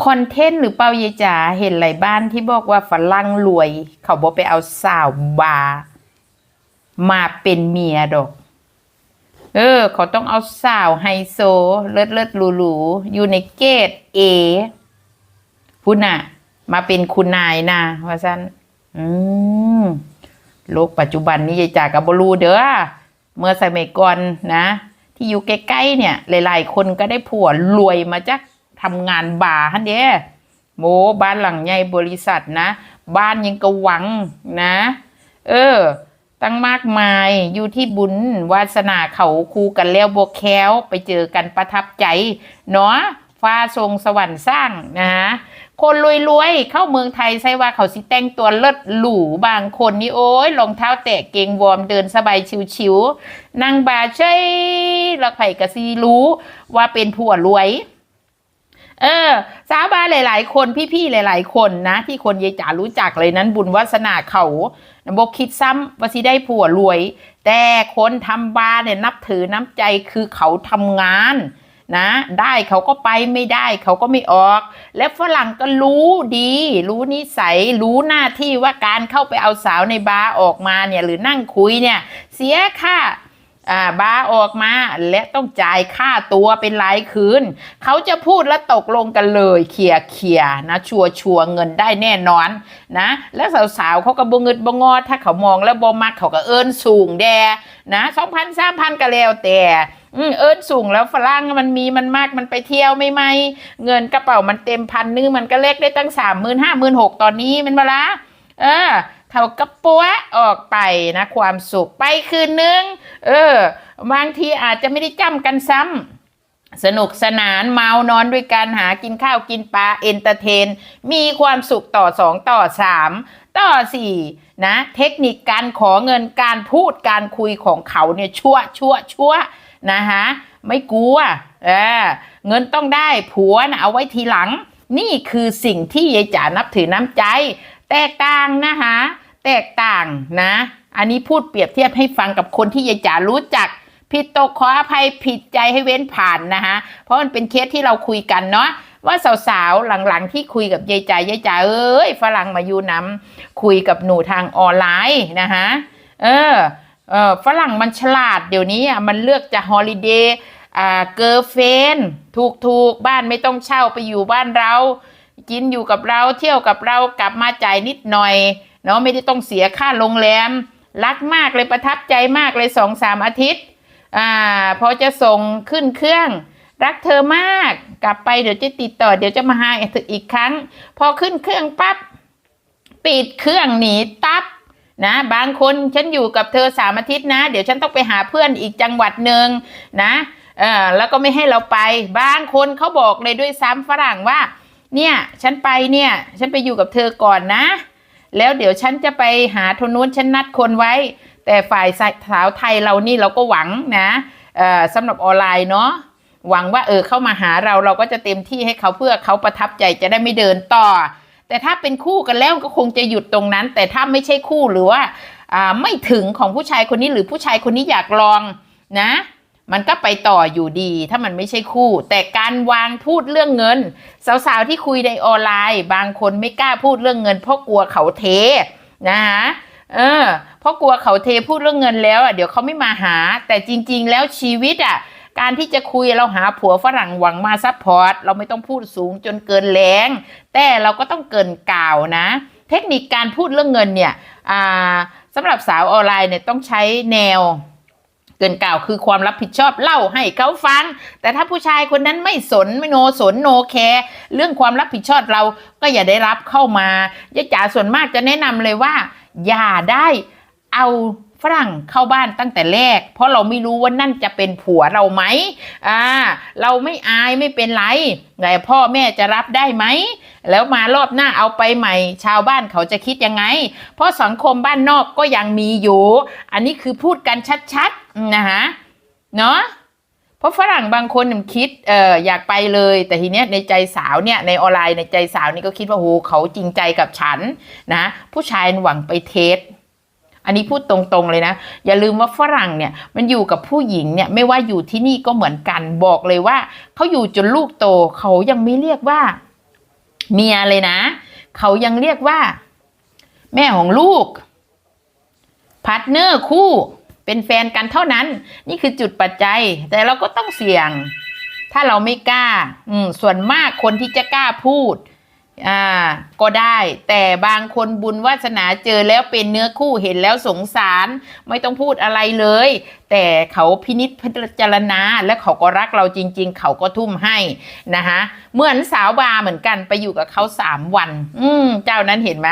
คอนเทนต์หรือเปล่ายายจ๋าเห็นหลายบ้านที่บอกว่าฝรั่งรวย เขาบอกไปเอาสาวบาร์มาเป็นเมียดอก เออ เขาต้องเอาสาวไฮโซ เลิศเลิศหรูหรูอยู่ในเกตเอพุ่นน่ะ มาเป็นคุณนายนะว่าสั้นอืมโลกปัจจุบันนี้ยายจ๋ากับบรูเด้อเมื่อสมัยก่อนนะ ที่อยู่ใกล้ๆเนี่ย หลาย ๆ คนก็ได้ผัวรวยมาจาก ทำงานบาร์ฮันเด้โมบ้านหลังใหญ่บริษัทนะ บ้านยังกระหวังนะ เออ ตั้งมากมายอยู่ที่บุญวาสนาเขาคูกันแล้วบวแค้วไปเจอกันประทับใจ เนาะฟ้าทรงสวรรค์สร้างนะฮะคนรวยๆ เข้าเมืองไทยใช่ว่าเขาสิแต่งตัวเลิศหรูบางคนนี่โอ้ยรองเท้าแตะเกงวอร์มเดินสบายชิวๆนั่งบาร์เช่ยแล้วไผ่กะซีรู้ว่าเป็นผัวรวย เออ สาวบาร์หลาย ๆ คนพี่ ๆ หลาย ๆ คนนะที่คนยายจ๋ารู้จักเลยนั้น บุญวาสนาเขาบกคิดซ้ำว่าสิได้ผัวรวย แต่คนทำบาร์เนี่ยนับถือน้ำใจคือเขาทำงานนะได้เขาก็ไปไม่ได้เขาก็ไม่ออก และฝรั่งก็รู้ดี รู้นิสัย รู้หน้าที่ว่าการเข้าไปเอาสาวในบาร์ออกมาเนี่ยหรือนั่งคุยเนี่ย เสียค่า อ่าบาออกมาและต้องจ่ายค่าตัวเป็นรายคืน เขาจะพูดและตกลงกันเลยเคลียเคลียนะ ชัวร์ชัวร์เงินได้แน่นอนนะ แล้วสาวๆเขาก็บงเงิดบงอถ้าเขามองแล้วบมักเขาก็เอินสูงแดนะสองพันสามพันก็แล้วแต่อืมเอินสูงแล้วฝรั่งมันมีมันมากมันไปเที่ยวไม่ไม่เงินกระเป๋ามันเต็มพันนึงมันก็เล็กได้ตั้งสามหมื่นห้าหมื่นหกตอนนี้มันมาละเออ เขากระปัวออกไปนะ ความสุขไปคืนนึง เออบางทีอาจจะไม่ได้จำกันซ้ำสนุกสนานเมานอนด้วยกันหากินข้าวกินปลาเอนเตอร์เทน มีความสุขต่อสองต่อสามต่อสี่นะ เทคนิคการขอเงินการพูดการคุยของเขาเนี่ยชั่วชั่วชั่วนะฮะไม่กลัวเออเงินต้องได้ผัวนะเอาไว้ทีหลัง นี่คือสิ่งที่ยายจ๋านับถือน้ำใจ แตกต่างนะคะ แตกต่างนะ อันนี้พูดเปรียบเทียบให้ฟังกับคนที่ยายจ๋ารู้จักผิดตกขออภัยผิดใจให้เว้นผ่านนะคะเพราะมันเป็นเคสที่เราคุยกันเนาะว่าสาวๆ หลังๆ ที่คุยกับยายจ๋ายายจ๋าเอ้ยฝรั่งมาอยู่นำคุยกับหนูทางออนไลน์นะคะเออเออฝรั่งมันฉลาดเดี๋ยวนี้อะมันเลือกจะฮอลิเดย์อ่าเกอร์เฟนถูกถูกๆบ้านไม่ต้องเช่าไปอยู่บ้านเรา กินอยู่กับเราเที่ยวกับเรากลับมาจ่ายนิดหน่อย เนาะไม่ได้ต้องเสียค่าโรงแรม รักมากเลยประทับใจมากเลยสองสามอาทิตย์อ่าพอจะส่งขึ้นเครื่อง รักเธอมากกลับไปเดี๋ยวจะติดต่อเดี๋ยวจะมาหาเธออีกครั้ง พอขึ้นเครื่องปั๊บปิดเครื่องหนีตับนะบางคนฉันอยู่กับเธอสามอาทิตย์นะ เดี๋ยวฉันต้องไปหาเพื่อนอีกจังหวัดหนึ่งนะเออแล้วก็ไม่ให้เราไป บางคนเขาบอกเลยด้วยซ้ำฝรั่งว่า เนี่ย ฉันไปเนี่ย ฉันไปอยู่กับเธอก่อนนะ แล้วเดี๋ยวฉันจะไปหาทนนู้นฉันนัดคนไว้ แต่ฝ่ายสาวไทยเรานี่เราก็หวังนะสำหรับออนไลน์เนาะหวังว่าเออเข้ามาหาเราเราก็จะเต็มที่ให้เขาเพื่อเขาประทับใจจะได้ไม่เดินต่อ แต่ถ้าเป็นคู่กันแล้วก็คงจะหยุดตรงนั้น แต่ถ้าไม่ใช่คู่หรือว่าไม่ถึงของผู้ชายคนนี้หรือผู้ชายคนนี้อยากลองนะ มันก็ไปต่ออยู่ดี ถ้ามันไม่ใช่คู่ แต่การวางพูดเรื่องเงิน สาวๆที่คุยในออนไลน์ บางคนไม่กล้าพูดเรื่องเงิน เพราะกลัวเขาเทนะคะเออเพราะกลัวเขาเทพูดเรื่องเงินแล้วอะเดี๋ยวเขาไม่มาหา แต่จริง ๆ แล้วชีวิตอะการที่จะคุยเราหาผัวฝรั่งหวังมาซัพพอร์ตเราไม่ต้องพูดสูงจนเกินแรงแต่เราก็ต้องเกินกล่าวนะ เทคนิคการพูดเรื่องเงินเนี่ยอ่าสำหรับสาวออนไลน์เนี่ยต้องใช้แนว เกินกล่าวคือความรับผิดชอบเล่าให้เขาฟัง แต่ถ้าผู้ชายคนนั้นไม่สนไม่โนสนโนแคร์เรื่องความรับผิดชอบเราก็อย่าได้รับเข้ามายาจ๋าส่วนมากจะแนะนำเลยว่า อย่าได้เอา ฝรั่งเข้าบ้านตั้งแต่แรก เพราะเราไม่รู้ว่านั่นจะเป็นผัวเราไหมอ่าเราไม่อายไม่เป็นไรแต่พ่อแม่จะรับได้ไหมแล้วมารอบหน้าเอาไปใหม่ ชาวบ้านเขาจะคิดยังไง เพราะสังคมบ้านนอกก็ยังมีอยู่ อันนี้คือพูดกันชัดๆนะคะเนาะเพราะฝรั่งบางคนคิดเอออยากไปเลย แต่ทีเนี้ยในใจสาวเนี่ยในออนไลน์ในใจสาวนี่ก็คิดว่าโหเขาจริงใจกับฉันนะ ผู้ชายหวังไปเทส อันนี้พูดตรงๆเลยนะ อย่าลืมว่าฝรั่งเนี่ยมันอยู่กับผู้หญิงเนี่ยไม่ว่าอยู่ที่นี่ก็เหมือนกันบอกเลยว่าเขาอยู่จนลูกโตเขายังไม่เรียกว่าเมียเลยนะ เขายังเรียกว่า แม่ของลูกพาร์ทเนอร์คู่เป็นแฟนกันเท่านั้น นี่คือจุดปัจจัย แต่เราก็ต้องเสี่ยง ถ้าเราไม่กล้า อืมส่วนมากคนที่จะกล้าพูด อ่าก็ได้แต่บางคนบุญวาสนาเจอแล้วเป็นเนื้อคู่เห็นแล้วสงสารไม่ต้องพูดอะไรเลย แต่เขาพินิจพิจารณาและเขาก็รักเราจริง ๆ เขาก็ทุ่มให้นะคะเหมือนสาวบาเหมือนกันไปอยู่กับเขาสามวัน อืมเจ้านั้นเห็นไหม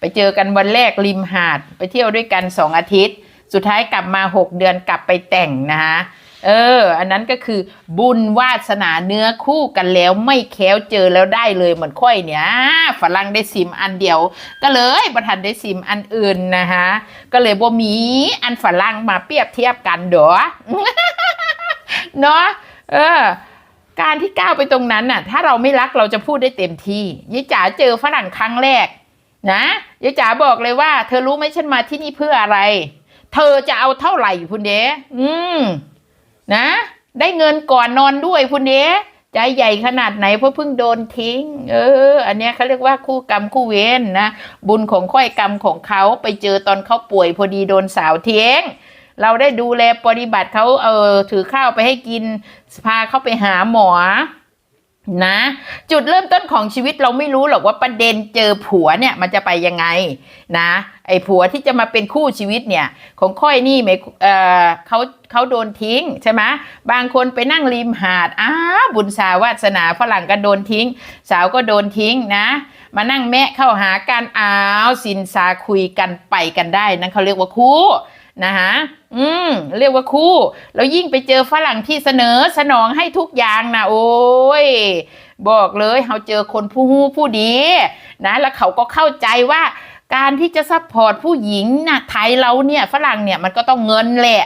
ไปเจอกันวันแรกริมหาด ไปเที่ยวด้วยกันสองอาทิตย์ สุดท้ายกลับมาหกเดือนกลับไปแต่งนะคะ เออ อันนั้นก็คือบุญวาสนาเนื้อคู่กันแล้วไม่แค้วเจอแล้วได้เลยเหมือนค่อยเนี่ยฝรั่งได้ซิมอันเดียว ก็เลยประทันได้ซิมอันอื่นนะคะก็เลยบ่มีอันฝรั่งมาเปรียบเทียบกันเด้อเนาะเออการที่ก้าวไปตรงนั้นน่ะ ถ้าเราไม่รักเราจะพูดได้เต็มที่ยายจ๋าเจอฝรั่งครั้งแรก นะยายจ๋าบอกเลยว่า เธอรู้ไหมฉันมาที่นี่เพื่ออะไร เธอจะเอาเท่าไหร่คุณเดอืม นะ ได้เงินก่อนนอนด้วยคุณเดใจใหญ่ขนาดไหนเพราะเพิ่งโดนทิ้ง เออ อันเนี้ยเขาเรียกว่าคู่กรรมคู่เวรนะ บุญของค่อยกรรมของเขาไปเจอตอนเขาป่วยพอดีโดนสาวเทียงเราได้ดูแลปฏิบัติเขาเออถือข้าวไปให้กินพาเขาไปหาหมอ นะจุดเริ่มต้นของชีวิตเราไม่รู้หรอกว่าประเด็นเจอผัวเนี่ยมันจะไปยังไงนะไอ้ผัวที่จะมาเป็นคู่ชีวิตเนี่ยของค่อยนี่ไม่เออเขาเขาโดนทิ้งใช่ไหมบางคนไปนั่งริมหาดอ้าบุญสาวาสนาฝรั่งก็โดนทิ้ง สาวก็โดนทิ้งนะ มานั่งแมะเข้าหากันอ้าวสินสาคุยกันไปกันได้นั่นเขาเรียกว่าคู่ นะคะอืมเรียกว่าคู่ แล้วยิ่งไปเจอฝรั่งที่เสนอสนองให้ทุกอย่างนะโอ้ยบอกเลยเขาเจอคนผู้หู้ผู้ดีนะแล้วเขาก็เข้าใจว่าการที่จะซัพพอร์ตผู้หญิงนะไทยเราเนี่ยฝรั่งเนี่ยมันก็ต้องเงินแหละ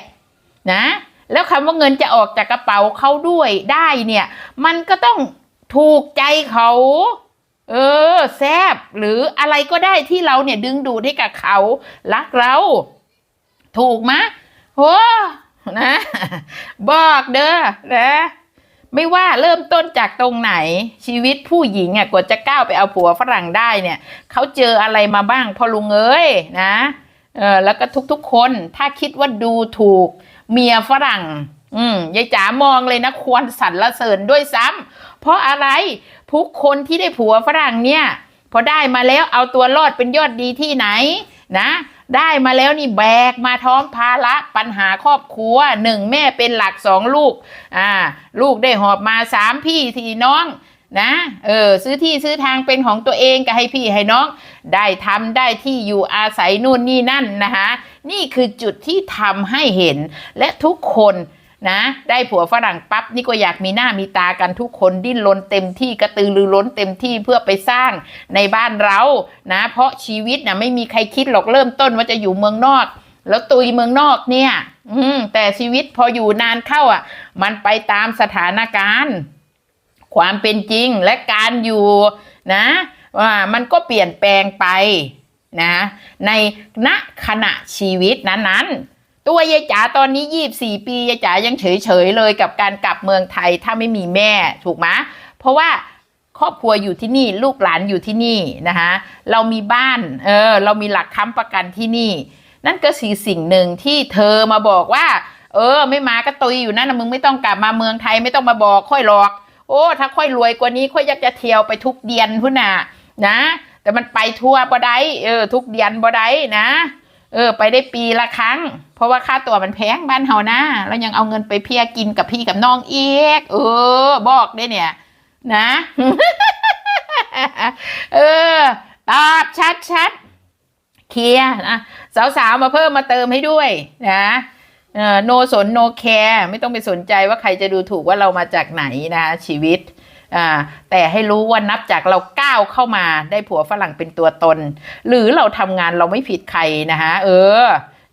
นะแล้วคำว่าเงินจะออกจากกระเป๋าเขาด้วยได้เนี่ย มันก็ต้องถูกใจเขา เออแซบหรืออะไรก็ได้ที่เราเนี่ยดึงดูดให้กับเขารักเรา ถูกมะโหนะ บอกเด้อนะไม่ว่าเริ่มต้นจากตรงไหนชีวิตผู้หญิงอะกว่าจะก้าวไปเอาผัวฝรั่งได้เนี่ยเขาเจออะไรมาบ้างพอลุงเอ้ยนะเออแล้วก็ทุกๆคนถ้าคิดว่าดูถูกเมียฝรั่ง อืมยายจ๋ามองเลยนะควรสรรเสริญด้วยซ้ำเพราะอะไรทุกคนที่ได้ผัวฝรั่งเนี่ย พอได้มาแล้วเอาตัวรอดเป็นยอดดีที่ไหนนะ ได้มาแล้วนี่แบกมาท้องภาระปัญหาครอบครัวหนึ่งแม่เป็นหลักสองลูกอ่าลูกได้หอบมาสามพี่สี่น้องนะเออซื้อที่ซื้อทางเป็นของตัวเองก็ให้พี่ให้น้อง ได้ทำได้ที่อยู่อาศัยนู่นนี่นั่นนะคะนี่คือจุดที่ทำให้เห็นและทุกคน นะ ได้ผัวฝรั่งปั๊บนี่ก็อยากมีหน้ามีตากันทุกคนดิ้นรนเต็มที่กระตือรือร้นเต็มที่เพื่อไปสร้างในบ้านเรานะ เพราะชีวิตนะไม่มีใครคิดหรอกเริ่มต้นว่าจะอยู่เมืองนอก แล้วตุยเมืองนอกเนี่ย อืมแต่ชีวิตพออยู่นานเข้าอะ มันไปตามสถานการณ์ ความเป็นจริงและการอยู่นะว่ามันก็เปลี่ยนแปลงไปนะในณขณะชีวิตนั้นๆ ตัวยายจ๋าตอนนี้ยี่สี่ปียายจ๋ายังเฉยๆเลยกับการกลับเมืองไทยถ้าไม่มีแม่ถูกไหมเพราะว่าครอบครัวอยู่ที่นี่ลูกหลานอยู่ที่นี่นะคะเรามีบ้านเออเรามีหลักค้ำประกันที่นี่ นั่นก็สีสิ่งหนึ่งที่เธอมาบอกว่า เออ ไม่มาก็ตุยอยู่นั่นนะมึงไม่ต้องกลับมาเมืองไทยไม่ต้องมาบอกค่อยหรอก โอ้ถ้าค่อยรวยกว่านี้ค่อยอยากจะเที่ยวไปทุกเดือนพุ่นน่ะนะ แต่มันไปทั่วบ่ได้เออทุกเดือนบ่ได้นะ เออ ไปได้ปีละครั้ง เพราะว่าค่าตั๋วมันแพงบ้านเฮานะแล้วยังเอาเงินไปเพียกินกับพี่กับน้องเอีกเออ บอกได้เนี่ย นะ เออ ตอบชัดชัดเคลียนะสาวๆมาเพิ่มมาเติมให้ด้วยนะเออโนสนโนแคร์ไม่ต้องไปสนใจว่าใครจะดูถูกว่าเรามาจากไหนนะชีวิต แต่ให้รู้ว่านับจากเราก้าวเข้ามาได้ผัวฝรั่งเป็นตัวตน หรือเราทำงานเราไม่ผิดใครนะคะเออ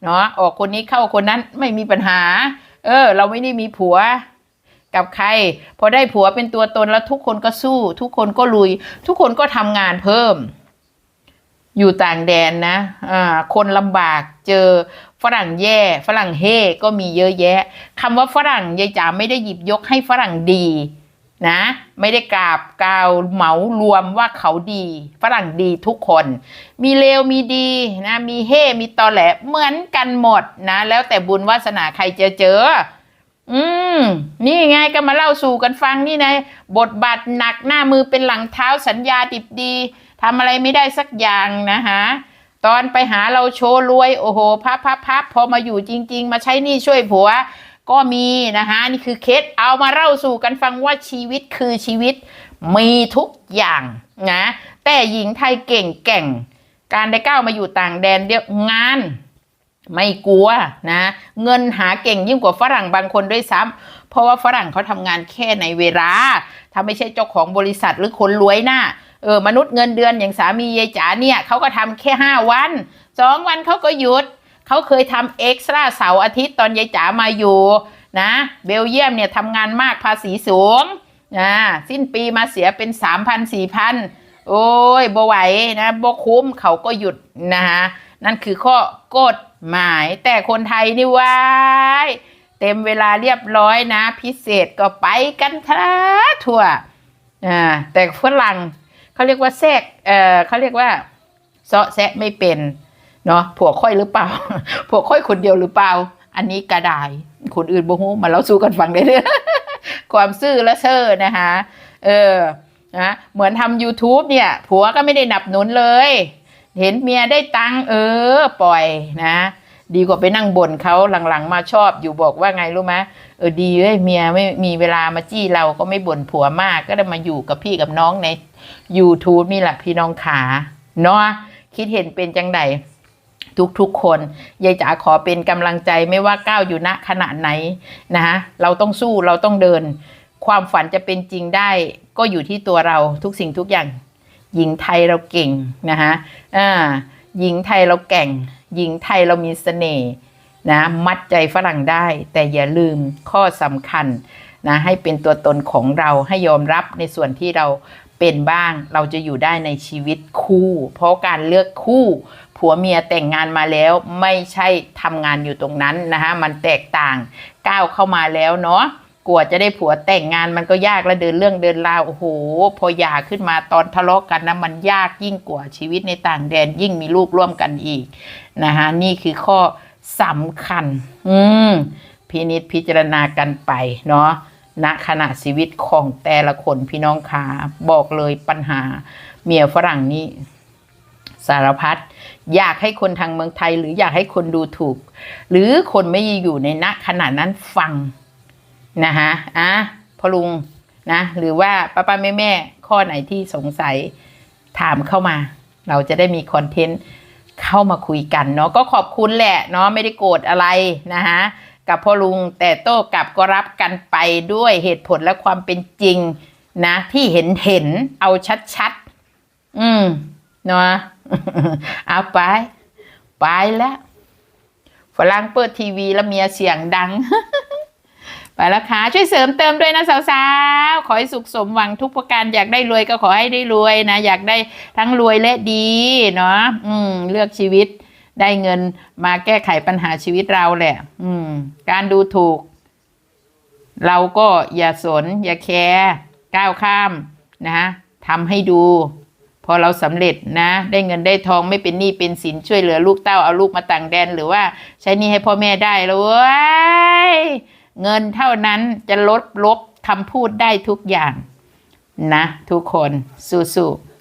เนาะออกคนนี้เข้าคนนั้นไม่มีปัญหา เออ เราไม่ได้มีผัวกับใคร พอได้ผัวเป็นตัวตนแล้วทุกคนก็สู้ ทุกคนก็ลุย ทุกคนก็ทำงานเพิ่ม อยู่ต่างแดนนะอ่าคนลำบากเจอฝรั่งแย่ฝรั่งเฮก็มีเยอะแยะคำว่าฝรั่งยายจ๋าไม่ได้หยิบยกให้ฝรั่งดี นะไม่ได้กราบกล่าวเหมารวมว่าเขาดีฝรั่งดีทุกคน มีเลวมีดีนะมีเฮมีตอแหลเหมือนกันหมดนะแล้วแต่บุญวาสนาใครจะเจอ อืมนี่ไงก็มาเล่าสู่กันฟังนี่นะบทบาทหนักหน้ามือเป็นหลังเท้าสัญญาดิบดีทำอะไรไม่ได้สักอย่างนะฮะตอนไปหาเราโชว์รวยโอ้โหพับพับพับพอมาอยู่จริง ๆ มาใช้นี่ช่วยผัว ก็มีนะคะนี่คือเคสเอามาเล่าสู่กันฟังว่าชีวิตคือชีวิตมีทุกอย่างนะแต่หญิงไทยเก่งแก่ง การได้ก้าวมาอยู่ต่างแดนเรียกงาน ไม่กลัวนะ เงินหาเก่งยิ่งกว่าฝรั่งบางคนด้วยซ้ำเพราะว่าฝรั่งเขาทำงานแค่ในเวลาถ้าไม่ใช่เจ้าของบริษัทหรือคนรวยหน้าเออมนุษย์เงินเดือนอย่างสามียายจ๋าเนี่ยเขาก็ทำแค่ห้าวันสองวันเขาก็หยุด เขาเคยทำเอ็กซ์ตร้าเสาร์อาทิตย์ตอนยายจ๋ามาอยู่นะเบลเยียมเนี่ยทำงานมากภาษีสูงนะสิ้นปีมาเสียเป็นสามพันสี่พันโอ้ยบ่ไหวนะบ่คุ้มเขาก็หยุดนะคะนั่นคือข้อกฎหมาย แต่คนไทยนี่ว้ายเต็มเวลาเรียบร้อยนะ พิเศษก็ไปกันท้าทั่วอ่าแต่ฝรั่งเขาเรียกว่าแทรกเออเขาเรียกว่าเซาะแซะไม่เป็น เนาะผัวค่อยหรือเปล่า ผัวค่อยคนเดียวหรือเปล่า อันนี้กระดายคนอื่นบ่ฮู้มาเล่าสู่กันฟังได้เลยความซื่อและเซ่อนะคะเออนะเหมือนทำ YouTube เนี่ย ผัวก็ไม่ได้หนับหนุนเลย เห็นเมียได้ตังเออ ปล่อยนะ ดีกว่าไปนั่งบ่นเขาหลังๆ มาชอบอยู่บอกว่าไงรู้ไหมเออดีเว้ยเมียไม่มีเวลามาจี้เราก็ไม่บ่นผัวมาก ก็ได้มาอยู่กับพี่กับน้องใน YouTube นี่แหละพี่น้องขาเนาะคิดเห็นเป็นจังใด ทุกๆ คนยายจ๋าขอเป็นกำลังใจไม่ว่าก้าวอยู่ณขณะไหนนะคะเราต้องสู้เราต้องเดิน ความฝันจะเป็นจริงได้ ก็อยู่ที่ตัวเราทุกสิ่งทุกอย่าง หญิงไทยเราเก่งนะคะอ่าหญิงไทยเราแก่ง หญิงไทยเรามีเสน่ห์นะมัดใจฝรั่งได้ แต่อย่าลืมข้อสำคัญนะให้เป็นตัวตนของเราให้ยอมรับในส่วนที่เรา เป็นบ้าง เราจะอยู่ได้ในชีวิตคู่ เพราะการเลือกคู่ ผัวเมียแต่งงานมาแล้วไม่ใช่ทำงานอยู่ตรงนั้นนะคะมันแตกต่างก้าวเข้ามาแล้วเนาะกว่าจะได้ผัวแต่งงานมันก็ยากแล้วเดินเรื่องเดินราวโอ้โหพอหย่าขึ้นมาตอนทะเลาะกันนะมันยากยิ่งกว่าชีวิตในต่างแดนยิ่งมีลูกร่วมกันอีกนะคะนี่คือข้อสำคัญ อืมพินิจพิจารณากันไปเนาะ ณขณะชีวิตของแต่ละคนพี่น้องขาบอกเลยปัญหาเมียฝรั่งนี่สารพัดอยากให้คนทางเมืองไทย หรืออยากให้คนดูถูก หรือคนไม่อยู่ในณขณะนั้นฟังนะฮะอะพอลุงนะ หรือว่าป้าป้าแม่แม่ข้อไหนที่สงสัยถามเข้ามา เราจะได้มีคอนเทนต์เข้ามาคุยกันเนาะก็ขอบคุณแหละเนาะไม่ได้โกรธอะไรนะฮะ กับพ่อลุงแต่โต้กลับก็รับกันไปด้วยเหตุผลและความเป็นจริงนะ ที่เห็นเห็นเอาชัดๆ อืมเนาะเอาไป ไปแล้วฝรั่งเปิดทีวีแล้วเมียเสียงดัง ไปแล้วค่ะ ช่วยเสริมเติมด้วยนะสาวๆ ขอให้สุขสมหวังทุกประการอยากได้รวยก็ขอให้ได้รวยนะ อยากได้ทั้งรวยและดีเนาะอืม เลือกชีวิต ได้เงินมาแก้ไขปัญหาชีวิตเราแหละ อืม การดูถูก เราก็อย่าสน อย่าแคร์ก้าวข้ามนะทำให้ดู พอเราสำเร็จนะ ได้เงินได้ทองไม่เป็นหนี้เป็นสินช่วยเหลือลูกเต้าเอาลูกมาต่างแดนหรือว่าใช้หนี้ให้พ่อแม่ได้แล้วเว้ยเงินเท่านั้นจะลดลบคำพูดได้ทุกอย่าง นะ ทุกคนสู้ๆ